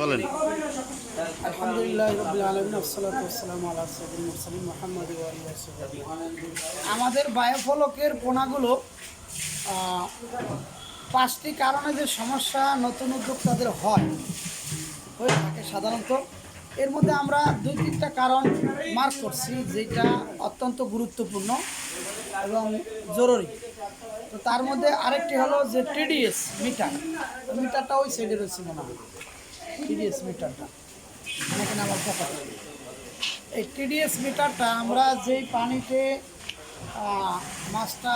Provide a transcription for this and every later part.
বলেন। আমাদের বায়োফলকের পোনাগুলো পাঁচটি কারণে যে সমস্যা নতুন উদ্যোক্তাদের হয়, হয়ে থাকে সাধারণত। এর মধ্যে আমরা দুই তিনটা কারণ মার্ক করছি, যেটা অত্যন্ত গুরুত্বপূর্ণ এবং জরুরি। তো তার মধ্যে আরেকটি হলো যে টিডিএস মিটার। মিটারটা ওই সাইডে রয়েছে মনে হয়। টিডিএস মিটারটা এখানে আমার পকেটে এই টিডিএস মিটারটা আমরা যেই পানিতে মাছটা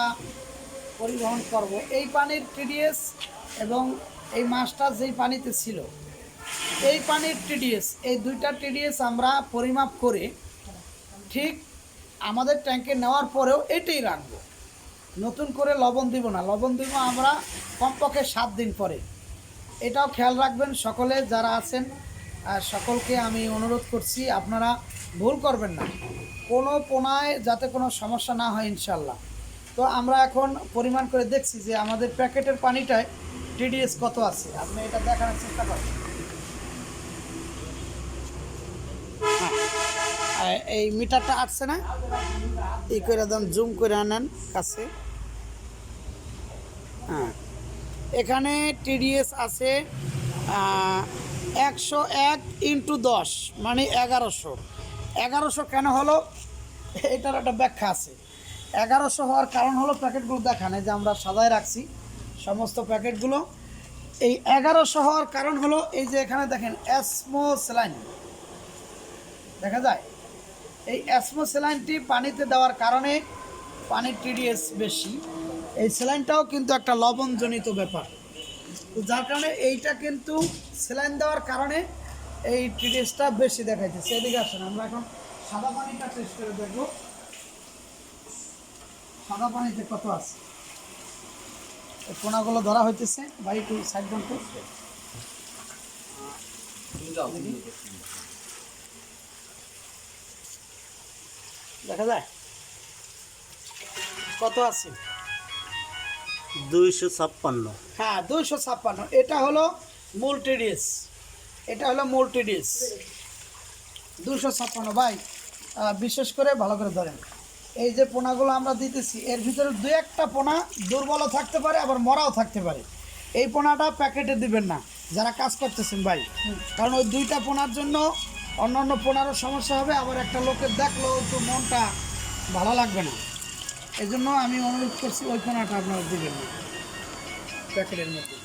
পরিবহন করব, এই পানির টিডিএস এবং এই মাছটা যেই পানিতে ছিল, এই পানির টিডিএস এই দুইটা টিডিএস আমরা পরিমাপ করে ঠিক আমাদের ট্যাঙ্কে নেওয়ার পরেও এটাই রাখব। নতুন করে লবণ দিব না। লবণ দিব আমরা কমপক্ষে সাত দিন পরে। এটাও খেয়াল রাখবেন, সকলে যারা আছেন সকলকে আমি অনুরোধ করছি, আপনারা ভুল করবেন না। কোনো পোনায় যাতে কোনো সমস্যা না হয় ইনশাল্লাহ তো আমরা এখন পরিমাণ করে দেখছি যে আমাদের প্যাকেটের পানিটায় টিডিএস কত আছে। আপনি এটা দেখানোর চেষ্টা করেন। হ্যাঁ। এই মিটারটা আসছে না? এই করে একদম জুম করে আনেন কাছে। হ্যাঁ। এখানে টিডিএস আছে একশো এক ইন্টু দশ মানে এগারোশো। এগারোশো কেন হলো? এটার একটা ব্যাখ্যা আছে। এগারোশো হওয়ার কারণ হলো প্যাকেটগুলো দেখানে যে আমরা সাদায় রাখছি সমস্ত প্যাকেটগুলো। এই এগারোশো হওয়ার কারণ হলো, এই যে এখানে দেখেন অ্যাসমো স্যালাইন দেখা যায়? এই অ্যাসমো স্যালাইনটি পানিতে দেওয়ার কারণে পানির টিডিএস বেশি। এই স্যালাইনটাও কিন্তু একটা লবণজনিত ব্যাপার। তো যার কারণে এইটা কিন্তু স্যালাইন দেওয়ার কারণে এই টিডিএসটা বেশি দেখাইতেছে। এদিকে আসেন, আমরা এখন সাদা পানিটা টেস্ট করে দেখব। সাদা পানিতে কত আছে? পোনাগুলো ধরা হইতেছে। ভাই, একটু সাইড বন্ধ দেখা যায়? কত আছে? দুইশো ছাপ্পান্ন। হ্যাঁ দুইশো ছাপ্পান্ন। এটা হলো মূল টিডিএস এটা হলো মূল টিডিএস দুশো ছাপ্পান্ন। ভাই বিশেষ করে ভালো করে ধরেন। এই যে পোনাগুলো আমরা দিতেছি, এর ভিতরে দু একটা পোনা দুর্বলও থাকতে পারে, আবার মরাও থাকতে পারে। এই পোনাটা প্যাকেটে দিবেন না, যারা কাজ করতেছেন ভাই। কারণ ওই দুইটা পোনার জন্য অন্যান্য পোনারও সমস্যা হবে, আবার একটা লোকের দেখল তো মনটা ভালো লাগবে না। এই জন্য আমি অনুরোধ করছি ওই পোনাটা আপনারা দিবেন প্যাকেটের মধ্যে।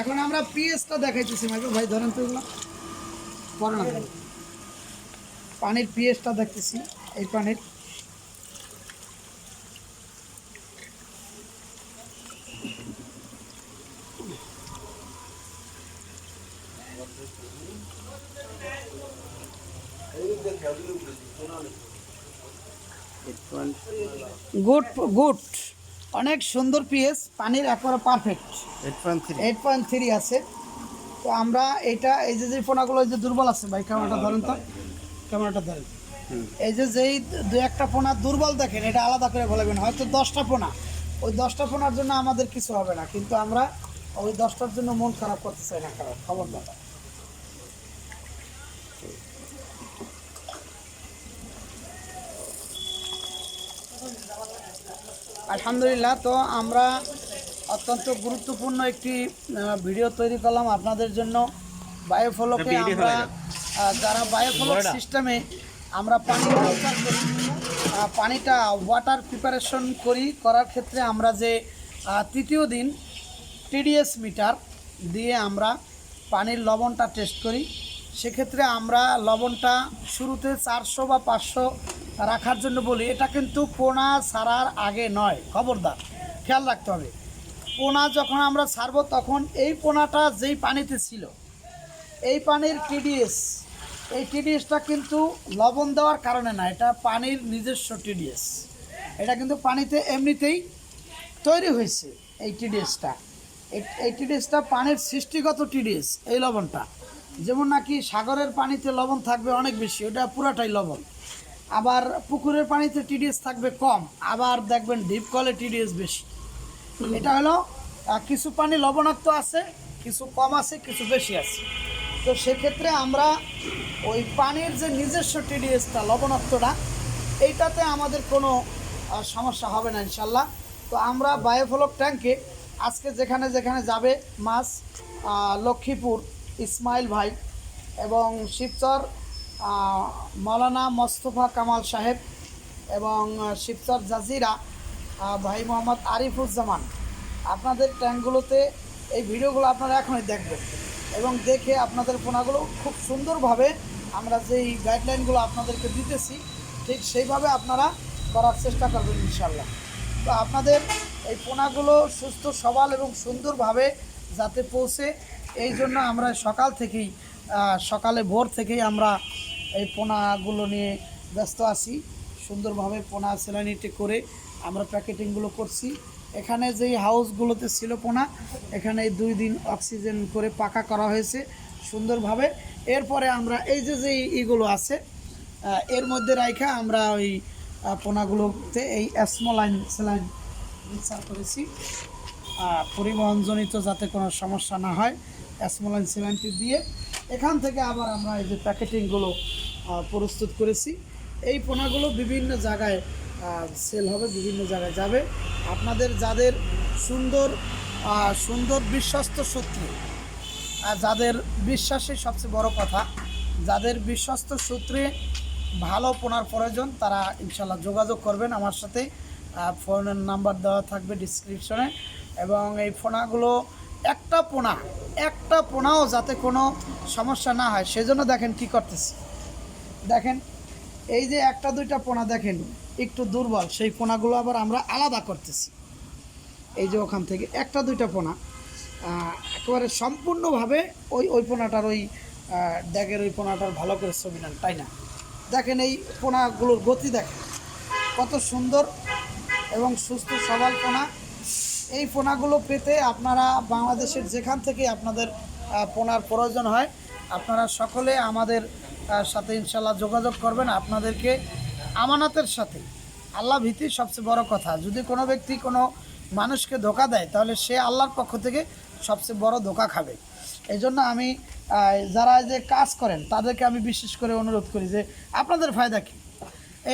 এখন আমরা পিএসটা দেখাইতেছি, মাইকে ভাই ধরেন তো। পানির পিএসটা দেখতেছি, এই পানির। Good good. অনেক সুন্দর পিএস পানির একবারে পারফেক্ট এইট পয়েন্ট থ্রি আছে। তো আমরা এটা এই যে যে পোনাগুলো এই যে দুর্বল আছে ভাই ক্যামেরাটা ধরেন তো। ক্যামেরাটা ধরেন। এই যে যেই দু একটা পোনা দুর্বল দেখেন এটা আলাদা করে বলবেন হয়তো দশটা পোনা ওই দশটা পোনার জন্য আমাদের কিছু হবে না কিন্তু আমরা ওই দশটার জন্য মন খারাপ করতে চাই না খারাপ খবর দাদা আলহামদুলিল্লাহ তো আমরা অত্যন্ত গুরুত্বপূর্ণ একটি ভিডিও তৈরি করলাম আপনাদের জন্য। বায়োফলকে আমরা যারা বায়োফলক সিস্টেমে আমরা পানি পানিটা ওয়াটার প্রিপারেশন করি করার ক্ষেত্রে আমরা যে তৃতীয় দিন টিডিএস মিটার দিয়ে আমরা পানির লবণটা টেস্ট করি। সেক্ষেত্রে আমরা লবণটা শুরুতে চারশো বা পাঁচশো রাখার জন্য বলি, এটা কিন্তু পোনা ছাড়ার আগে নয়। খবরদার, খেয়াল রাখতে হবে। পোনা যখন আমরা ছাড়বো, তখন এই পোনাটা যেই পানিতে ছিল, এই পানির টিডিএস, এই টিডিএসটা কিন্তু লবণ দেওয়ার কারণে না, এটা পানির নিজস্ব টিডিএস। এটা কিন্তু পানিতে এমনিতেই তৈরি হয়েছে, এই টিডিএসটা। এই টিডিএসটা পানির সৃষ্টিগত টিডিএস, এই লবণটা। যেমন নাকি সাগরের পানিতে লবণ থাকবে অনেক বেশি, ওটা পুরাটাই লবণ। আবার পুকুরের পানিতে টিডিএস থাকবে কম, আবার দেখবেন ডিপ কলে টিডিএস বেশি। এটা হলো কিছু পানি লবণাক্ত আছে, কিছু কম আছে, কিছু বেশি আছে। তো সেক্ষেত্রে আমরা ওই পানির যে নিজস্ব টিডিএসটা লবণাক্তটা, এইটাতে আমাদের কোনো সমস্যা হবে না, ইনশাল্লাহ। তো আমরা বায়োফলক ট্যাঙ্কে, আজকে যেখানে যেখানে যাবে মাছ লক্ষ্মীপুর, ইসমাইল ভাই এবং শিবচর মৌলানা মোস্তফা কামাল সাহেব এবং শিবচর জাজিরা ভাই মোহাম্মদ আরিফুজ্জামান। আপনাদের ট্যাঙ্কগুলোতে এই ভিডিওগুলো আপনারা এখনই দেখবেন এবং দেখে আপনাদের পোনাগুলো খুব সুন্দরভাবে আমরা যেই গাইডলাইনগুলো আপনাদেরকে দিতেছি, ঠিক সেইভাবে আপনারা করার চেষ্টা করবেন ইনশাল্লাহ তো আপনাদের এই পোনাগুলো সুস্থ, সবল এবং সুন্দরভাবে যাতে পৌঁছে, এই জন্য আমরা সকাল থেকেই সকালে ভোর থেকেই আমরা এই পোনাগুলো নিয়ে ব্যস্ত আছি। সুন্দরভাবে পোনা সেলানিটি করে আমরা প্যাকেটিংগুলো করছি। এখানে যেই হাউসগুলোতে ছিল পোনা, এখানে দুই দিন অক্সিজেন করে পাকা করা হয়েছে সুন্দরভাবে। এরপরে আমরা এই যে যে ইগুলো আছে এর মধ্যে রাইখা আমরা ওই পোনাগুলোতে এই অ্যাসমোলাইন সেলাইন মিক্সার করেছি। পরিবহনজনিত যাতে কোনো সমস্যা না হয়, অ্যাসমোলাইন সেলাইনটি দিয়ে এখান থেকে আবার আমরা এই যে প্যাকেটিংগুলো প্রস্তুত করেছি। এই পোনাগুলো বিভিন্ন জায়গায় সেল হবে, বিভিন্ন জায়গায় যাবে। আপনাদের যাদের সুন্দর সুন্দর বিশ্বস্ত সূত্রে যাদের বিশ্বাসই সবচেয়ে বড় কথা, যাদের বিশ্বস্ত সূত্রে ভালো পোনার প্রয়োজন, তারা ইনশাল্লাহ যোগাযোগ করবেন আমার সাথে। ফোনের নাম্বার দেওয়া থাকবে ডিসক্রিপশনে এবং এই পোনাগুলো একটা পোনা, একটা পোনাও যাতে কোনো সমস্যা না হয়। সেজন্য দেখেন কি করতেছি। দেখেন, এই যে একটা, দুইটা পোনা দেখেন, একটু দুর্বল। সেই পোনাগুলো আবার আমরা আলাদা করতেছি। এই যে ওখান থেকে একটা, দুইটা পোনা। একেবারে সম্পূর্ণভাবে ওই ওই পোনাটার ওই ড্যাগের ওই পোনাটার ভালো করে ছবি নেন, তাই না? দেখেন এই পোনাগুলোর গতি দেখেন। কত সুন্দর এবং সুস্থ, সবল পোনা। এই পোনাগুলো পেতে আপনারা বাংলাদেশের যেখান থেকে আপনাদের পোনার প্রয়োজন হয়, আপনারা সকলে আমাদের সাথে ইনশাল্লাহ যোগাযোগ করবেন। আপনাদেরকে আমানাতের সাথে। আল্লাহ ভীতি সবচেয়ে বড় কথা। যদি কোনো ব্যক্তি কোনো মানুষকে ধোকা দেয়, তাহলে সে আল্লাহর পক্ষ থেকে সবচেয়ে বড় ধোকা খাবে। এই জন্য আমি যারা যে কাজ করেন, তাদেরকে আমি বিশেষ করে অনুরোধ করি যে, আপনাদের ফায়দা কী?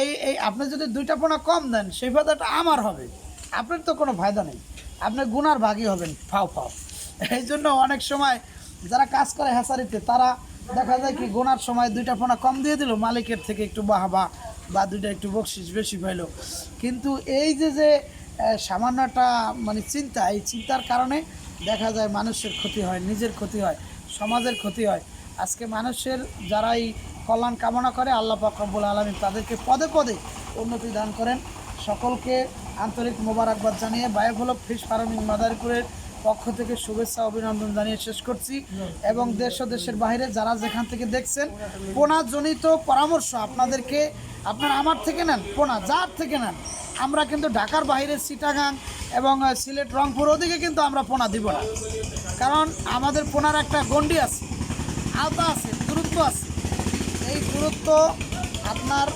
এই এই আপনি যদি দুইটা পোনা কম দেন, সেই ফায়দাটা আমার হবে। আপনার তো কোনো ফায়দা নেই। আপনি গুনার ভাগই হবেন, ফাও ফাও। এই জন্য অনেক সময় যারা কাজ করে হ্যাসারিতে তারা দেখা যায় কি, গোনার সময় দুইটা ফোনা কম দিয়ে দিল, মালিকের থেকে একটু বাহাবা বা দুইটা একটু বকশিস বেশি পাইলো। কিন্তু এই যে যে সামান্যটা মানে চিন্তা, এই চিন্তার কারণে দেখা যায় মানুষের ক্ষতি হয়, নিজের ক্ষতি হয়, সমাজের ক্ষতি হয়। আজকে মানুষের যারা এই কল্যাণ কামনা করে, আল্লাহ পাকরবুল আলমী তাদেরকে পদে পদে উন্নতি দান করেন। সকলকে আন্তরিক মোবারকবাদ জানিয়ে বায়োভলক ফিশ ফার্মিং মাদারপুরের পক্ষ থেকে শুভেচ্ছা, অভিনন্দন জানিয়ে শেষ করছি। এবং দেশ ও দেশের বাইরে যারা যেখান থেকে দেখছেন, পোনাজনিত পরামর্শ আপনাদেরকে, আপনারা আমার থেকে নেন, পোনা যার থেকে নেন, আমরা কিন্তু ঢাকার বাইরে সিটাগাং এবং সিলেট, রংপুর ওদিকে কিন্তু আমরা পোনা দিব না। কারণ আমাদের পোনার একটা গণ্ডি আছে আওতা আছে, দূরত্ব আছে। এই দূরত্ব আপনার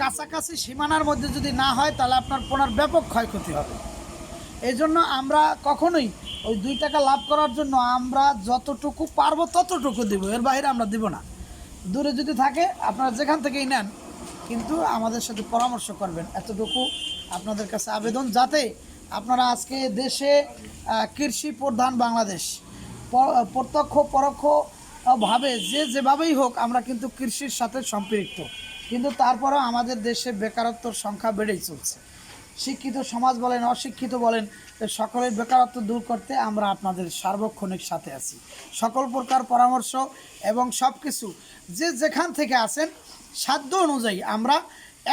কাছাকাছি সীমানার মধ্যে যদি না হয়, তাহলে আপনার পোনার ব্যাপক ক্ষয়ক্ষতি হবে। এই জন্য আমরা কখনোই ওই দুই টাকা লাভ করার জন্য আমরা যতটুকু পারব ততটুকু দিব, এর বাইরে আমরা দিব না। দূরে যদি থাকে, আপনারা যেখান থেকেই নেন, কিন্তু আমাদের সাথে পরামর্শ করবেন। এতটুকু আপনাদের কাছে আবেদন যাতে আপনারা আজকে দেশে কৃষি প্রধান বাংলাদেশ প্রত্যক্ষ পরোক্ষভাবে যে যেভাবেই হোক, আমরা কিন্তু কৃষির সাথে সম্পৃক্ত। কিন্তু তারপরেও আমাদের দেশে বেকারত্বর সংখ্যা বেড়েই চলছে। শিক্ষিত সমাজ বলেন, অশিক্ষিত বলেন সকলের বেকারত্ব দূর করতে আমরা আপনাদের সার্বক্ষণিক সাথে আছি। সকল প্রকার পরামর্শ এবং সব কিছু যে যেখান থেকে আসেন সাধ্য অনুযায়ী আমরা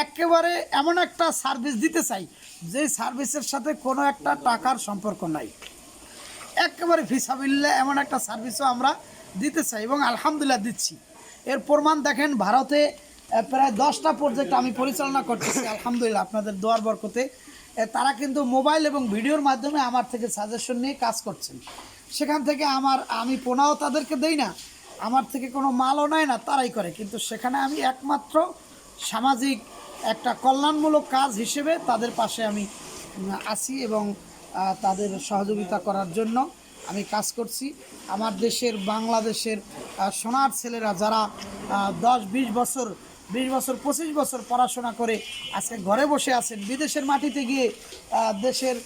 একেবারে এমন একটা সার্ভিস দিতে চাই, যে সার্ভিসের সাথে কোনো একটা টাকার সম্পর্ক নাই। একেবারে ফিসাবিল্লা এমন একটা সার্ভিসও আমরা দিতে চাই এবং আলহামদুলিল্লাহ দিচ্ছি। এর প্রমাণ দেখেন, ভারতে প্রায় দশটা প্রজেক্ট আমি পরিচালনা করতেছি, আলহামদুলিল্লাহ, আপনাদের দোয়ার বরকতে। তারা কিন্তু মোবাইল এবং ভিডিওর মাধ্যমে আমার থেকে সাজেশন নিয়ে কাজ করছেন। সেখান থেকে আমার, আমি পোনাও তাদেরকে দেই না, আমার থেকে কোনো মালও নেয় না, তারাই করে। কিন্তু সেখানে আমি একমাত্র সামাজিক একটা কল্যাণমূলক কাজ হিসেবে তাদের পাশে আমি আছি এবং তাদের সহযোগিতা করার জন্য আমি কাজ করছি। আমার দেশের, বাংলাদেশের সোনার ছেলেরা যারা দশ বিশ বছর বিশ বছর, পঁচিশ বছর পড়াশোনা করে আজকে ঘরে বসে আছেন। বিদেশের মাটিতে গিয়ে দেশের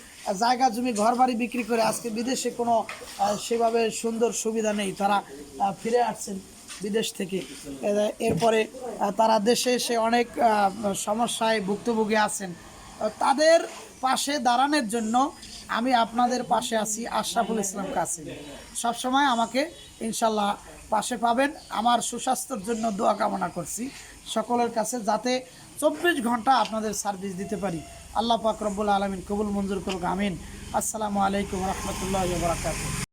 জায়গা জমি ঘর বাড়ি বিক্রি করে আজকে বিদেশে কোনো সেভাবে সুন্দর সুবিধা নেই। তারা ফিরে আসছেন বিদেশ থেকে। এরপরে তারা দেশে এসে অনেক সমস্যায় ভুক্তভোগী আছেন। তাদের পাশে দাঁড়ানোর জন্য আমি আপনাদের পাশে আছি আশরাফুল ইসলাম কাছে সবসময় আমাকে ইনশাল্লাহ পাশে পাবেন। আমার সুস্বাস্থ্যের জন্য দোয়া কামনা করছি। সকলের কাছে যাতে চব্বিশ ঘণ্টা আপনাদের সার্ভিস দিতে পারি। আল্লাহ পাক রব্বুল আলমিন কবুল মঞ্জুর করুক, আমিন। আসসালামু আলাইকুম রহমতুল্লাহ বরাকাত